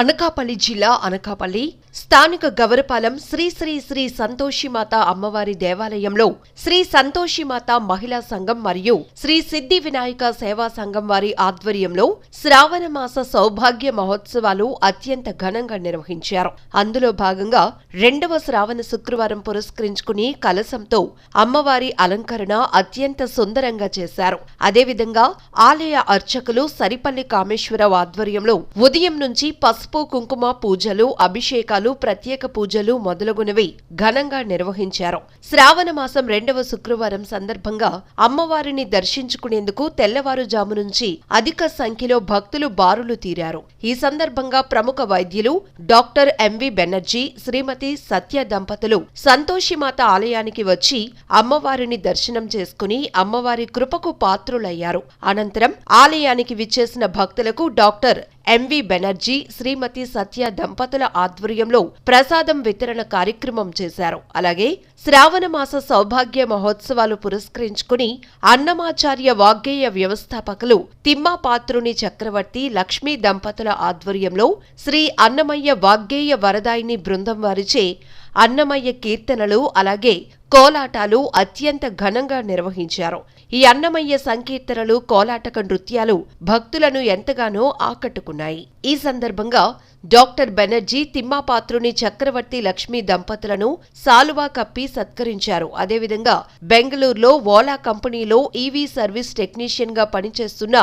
అనకాపల్లి జిల్లా అనకాపల్లి స్థానిక గవరపాలెం శ్రీ శ్రీ శ్రీ సంతోషిమాత అమ్మవారి దేవాలయంలో శ్రీ సంతోషిమాత మహిళా సంఘం మరియు శ్రీ సిద్ధి వినాయక సేవా సంఘం వారి ఆధ్వర్యంలో శ్రావణ మాస సౌభాగ్య మహోత్సవాలు అత్యంత ఘనంగా నిర్వహించారు. అందులో భాగంగా రెండవ శ్రావణ శుక్రవారం పురస్కరించుకుని కలశంతో అమ్మవారి అలంకరణ అత్యంత సుందరంగా చేశారు. అదేవిధంగా ఆలయ అర్చకులు సరిపల్లి కామేశ్వరరావు ఆధ్వర్యంలో ఉదయం నుంచి పసుపు కుంకుమ పూజలు అభిషేకాలు ప్రత్యేక పూజలు మొదలగునవి ఘనంగా నిర్వహించారు. శ్రావణ మాసం రెండవ శుక్రవారం సందర్భంగా అమ్మవారిని దర్శించుకునేందుకు తెల్లవారుజాము నుంచి అధిక సంఖ్యలో భక్తులు బారులు తీరారు. ఈ సందర్భంగా ప్రముఖ వైద్యులు doctor M V Banerjee Srimathi Satya దంపతులు సంతోషిమాత ఆలయానికి వచ్చి అమ్మవారిని దర్శనం చేసుకుని అమ్మవారి కృపకు పాత్రులయ్యారు. అనంతరం ఆలయానికి విచ్చేసిన భక్తులకు doctor M V Banerjee Srimathi Satya దంపతుల ఆధ్వర్యంలో ప్రసాదం వితరణ కార్యక్రమం చేశారు. అలాగే శ్రావణమాస సౌభాగ్య మహోత్సవాలు పురస్కరించుకుని అన్నమాచార్య వాగ్గేయ వ్యవస్థాపకులు తిమ్మాపాత్రుని చక్రవర్తి లక్ష్మీ దంపతుల ఆధ్వర్యంలో శ్రీ అన్నమయ్య వాగ్గేయ వరదాయిని బృందం వారిచే అన్నమయ్య కీర్తనలు అలాగే కోలాటాలు అత్యంత ఘనంగా నిర్వహించారు. ఈ అన్నమయ్య సంకీర్తనలు కోలాటక నృత్యాలు భక్తులను ఎంతగానో ఆకట్టుకున్నాయి. ఈ సందర్భంగా డాక్టర్ బెనర్జీ తిమ్మాపాత్రుని చక్రవర్తి లక్ష్మీ దంపతులను సాలువా కప్పి సత్కరించారు. అదేవిధంగా బెంగళూరులో ఓలా కంపెనీలో ఈవీ సర్వీస్ టెక్నీషియన్గా పనిచేస్తున్న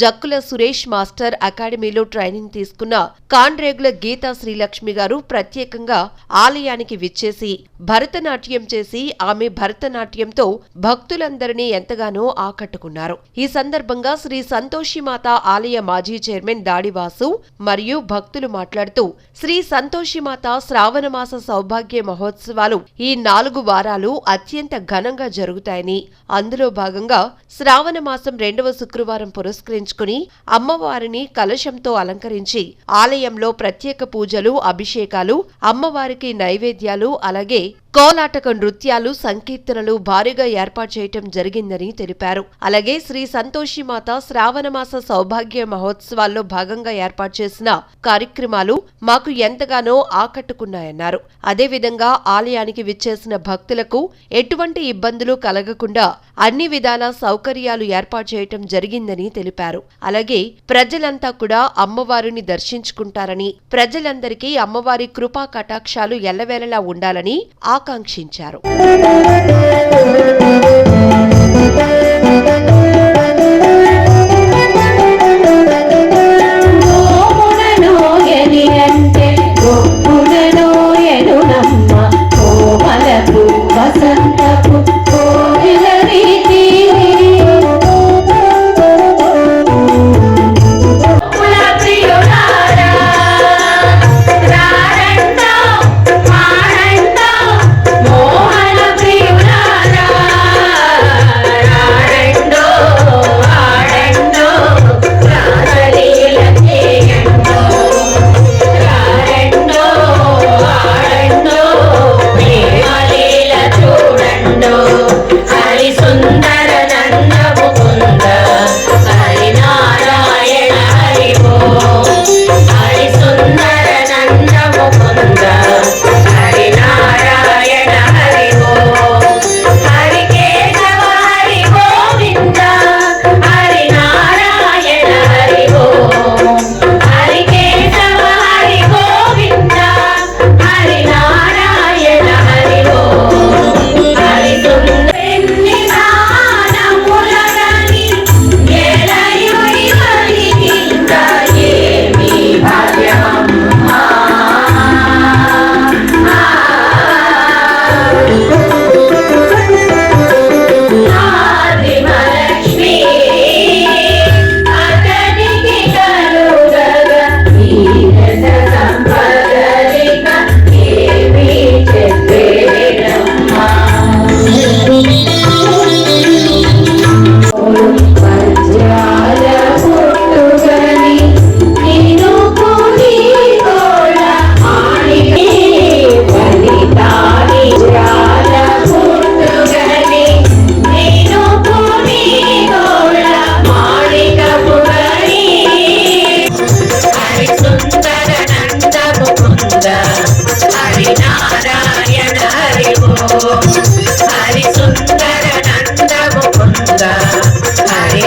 జక్కుల సురేష్ మాస్టర్ అకాడమీలో ట్రైనింగ్ తీసుకున్న కాన్రేగుల గీతా శ్రీలక్ష్మి గారు ప్రత్యేకంగా ఆలయానికి విచ్చేసి భరతనాట్యం చేసి ఆమె భరతనాట్యంతో భక్తులందరినీ ఎంతగానో ఆకట్టుకున్నారు. ఈ సందర్భంగా శ్రీ సంతోషిమాత ఆలయ మాజీ చైర్మన్ దాడివాసు మరియు భక్తులు మాట్లాడుతూ శ్రీ సంతోషిమాత శ్రావణమాస సౌభాగ్య మహోత్సవాలు ఈ నాలుగు వారాలు అత్యంత ఘనంగా జరుగుతాయని. అందులో భాగంగా శ్రావణ మాసం రెండవ శుక్రవారం పురస్కరించుకుని అమ్మవారిని కలశంతో అలంకరించి ఆలయంలో ప్రత్యేక పూజలు అభిషేకాలు అమ్మవారికి నైవేద్యాలు అలాగే కోలాటక నృత్యాలు సంకీర్తనలు భారీగా ఏర్పాటు చేయటం జరిగిందని తెలిపారు. అలాగే శ్రీ సంతోషిమాత శ్రావణమాస సౌభాగ్య మహోత్సవాల్లో భాగంగా ఏర్పాటు చేసిన కార్యక్రమాలు మాకు ఎంతగానో ఆకట్టుకున్నాయన్నారు. అదేవిధంగా ఆలయానికి విచ్చేసిన భక్తులకు ఎటువంటి ఇబ్బందులు కలగకుండా అన్ని విధాల సౌకర్యాలు ఏర్పాటు చేయటం జరిగిందని తెలిపారు. అలాగే ప్రజలంతా కూడా అమ్మవారిని దర్శించుకుంటారని ప్రజలందరికీ అమ్మవారి కృపా కటాక్షాలు ఎల్లవేళలా ఉండాలని ఆకాంక్షించారు.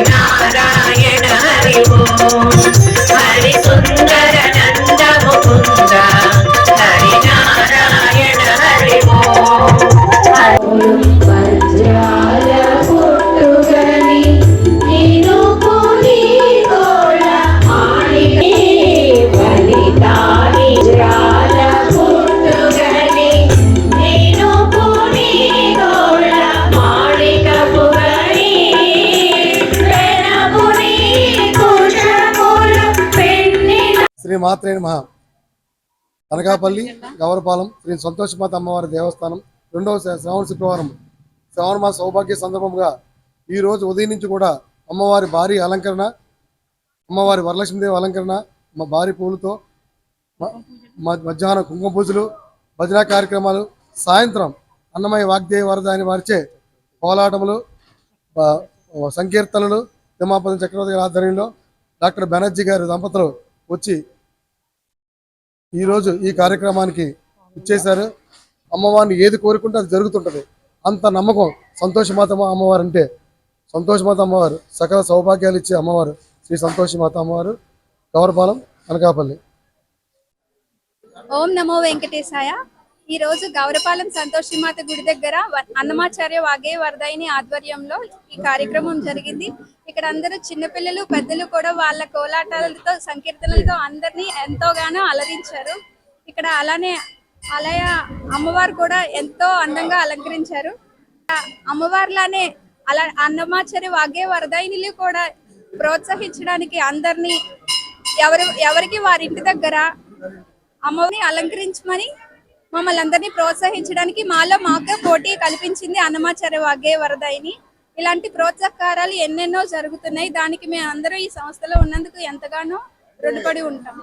నారాయణ హరి ఓం హరి సుందర నంద ముకుంద హరి నారాయణ హరి ఓం శ్రీ మాత్రే మహా అనకాపల్లి గౌరపాలెం శ్రీ సంతోషమాత అమ్మవారి దేవస్థానం రెండవ శ్రా- శ్రావణ శుక్రవారం. శ్రావణ మాస సౌభాగ్య సందర్భంగా ఈ రోజు ఉదయం నుంచి కూడా అమ్మవారి భారీ అలంకరణ అమ్మవారి వరలక్ష్మీదేవి అలంకరణ మా భారీ పూలతో మధ్యాహ్నం కుంకుమ పూజలు భజన కార్యక్రమాలు సాయంత్రం అన్నమయ్య వాగ్దేవి వరద అని వారిచే కోలాటములు సంకీర్తనలు తిమ్మాపతి చక్రవర్తి గారి ఆధ్వర్యంలో డాక్టర్ బెనర్జీ గారి దంపతులు వచ్చి ఈరోజు ఈ కార్యక్రమానికి ఇచ్చేశారు. అమ్మవారిని ఏది కోరుకుంటే అది జరుగుతుంటది. అంత నమ్మకం సంతోషమాత అమ్మవారు అంటే సంతోషమాత అమ్మవారు సకల సౌభాగ్యాలు ఇచ్చే అమ్మవారు శ్రీ సంతోషమాత అమ్మవారు గౌరపాలెం అనకాపల్లి. ఓం నమో వెంకటేశాయ. ఈ రోజు గౌరపాలెం సంతోషిమాత గుడి దగ్గర అన్నమాచార్య వాగే వరదాయిని ఆధ్వర్యంలో ఈ కార్యక్రమం జరిగింది. ఇక్కడ అందరూ చిన్నపిల్లలు పెద్దలు కూడా వాళ్ళ కోలాటాలతో సంకీర్తనలతో అందరినీ ఎంతోగానో అలరించారు. ఇక్కడ అలానే ఆలయ అమ్మవారు కూడా ఎంతో అందంగా అలంకరించారు. ఆ అలా అన్నమాచార్య వాగే వరదాయినిలు కూడా ప్రోత్సహించడానికి అందరినీ ఎవరు ఎవరికి వారి ఇంటి దగ్గర అమ్మని అలంకరించమని మమ్మల్ని అందరినీ ప్రోత్సహించడానికి మాలో మాకే పోటీ కల్పించింది అన్నమాచార్య వాగే వరదాయిని ఇలాంటి ప్రోత్సాహకారాలు ఎన్నెన్నో జరుగుతున్నాయి. దానికి మేము అందరూ ఈ సంస్థలో ఉన్నందుకు ఎంతగానో రుణపడి ఉంటాం.